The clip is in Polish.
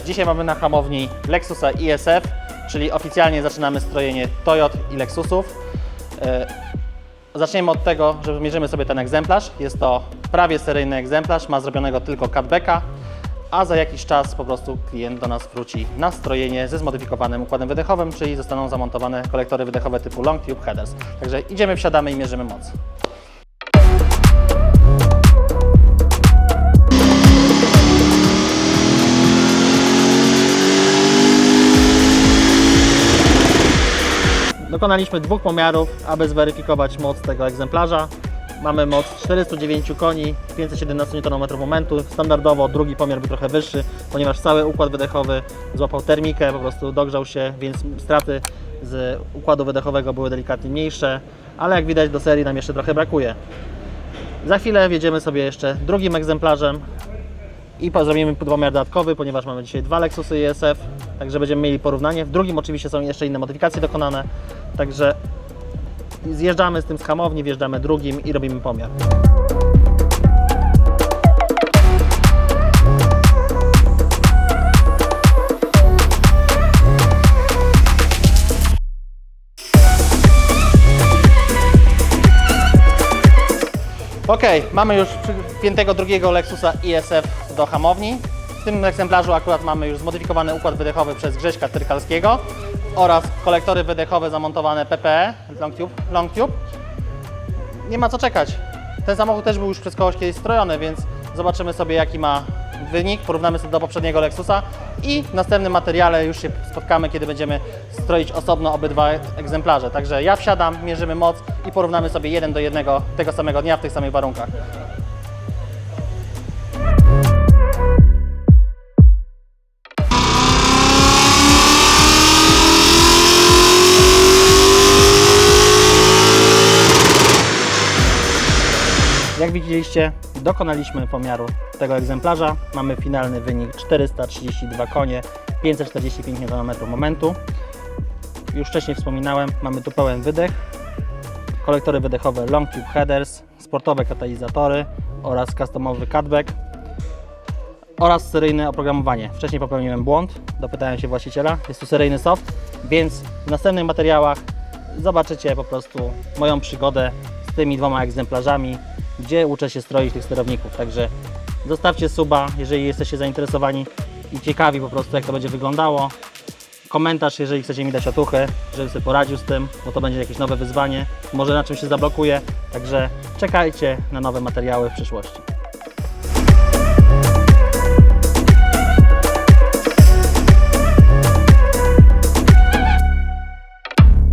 Dzisiaj mamy na hamowni Lexusa ISF, czyli oficjalnie zaczynamy strojenie Toyot i Lexusów. E, Zaczniemy od tego, że mierzymy sobie ten egzemplarz. Jest to prawie seryjny egzemplarz, ma zrobionego tylko cutbacka, a za jakiś czas po prostu klient do nas wróci na strojenie ze zmodyfikowanym układem wydechowym, czyli zostaną zamontowane kolektory wydechowe typu Long Tube Headers. Także idziemy, wsiadamy i mierzymy moc. Dokonaliśmy dwóch pomiarów, aby zweryfikować moc tego egzemplarza. Mamy moc 409 koni, 517 Nm momentu. Standardowo drugi pomiar był trochę wyższy, ponieważ cały układ wydechowy złapał termikę, po prostu dogrzał się, więc straty z układu wydechowego były delikatnie mniejsze, ale jak widać do serii nam jeszcze trochę brakuje. Za chwilę wjedziemy sobie jeszcze drugim egzemplarzem i po- zrobimy pomiar dodatkowy, ponieważ mamy dzisiaj dwa Lexusy ISF, także będziemy mieli porównanie. W drugim oczywiście są jeszcze inne modyfikacje dokonane, także zjeżdżamy z tym z hamowni, wjeżdżamy drugim i robimy pomiar. Ok, mamy już przypiętego drugiego Lexusa ISF do hamowni. W tym egzemplarzu akurat mamy już zmodyfikowany układ wydechowy przez Grześka Tyrkalskiego oraz kolektory wydechowe zamontowane PPE Long Tube. Long Tube. Nie ma co czekać. Ten samochód też był już przez kogoś kiedyś strojony, więc zobaczymy sobie jaki ma wynik, porównamy sobie do poprzedniego Lexusa i w następnym materiale już się spotkamy, kiedy będziemy stroić osobno obydwa egzemplarze. Także ja wsiadam, mierzymy moc i porównamy sobie jeden do jednego tego samego dnia w tych samych warunkach. Jak widzieliście, dokonaliśmy pomiaru tego egzemplarza. Mamy finalny wynik 432 konie, 545 Nm momentu. Już wcześniej wspominałem, mamy tu pełen wydech, kolektory wydechowe Long Tube Headers, sportowe katalizatory oraz customowy cutback oraz seryjne oprogramowanie. Wcześniej popełniłem błąd, dopytałem się właściciela, jest tu seryjny soft, więc w następnych materiałach zobaczycie po prostu moją przygodę z tymi dwoma egzemplarzami, gdzie uczę się stroić tych sterowników. Także zostawcie suba, jeżeli jesteście zainteresowani i ciekawi po prostu jak to będzie wyglądało. Komentarz, jeżeli chcecie mi dać otuchę, żebym sobie poradził z tym, bo to będzie jakieś nowe wyzwanie. Może na czym się zablokuje. Także czekajcie na nowe materiały w przyszłości.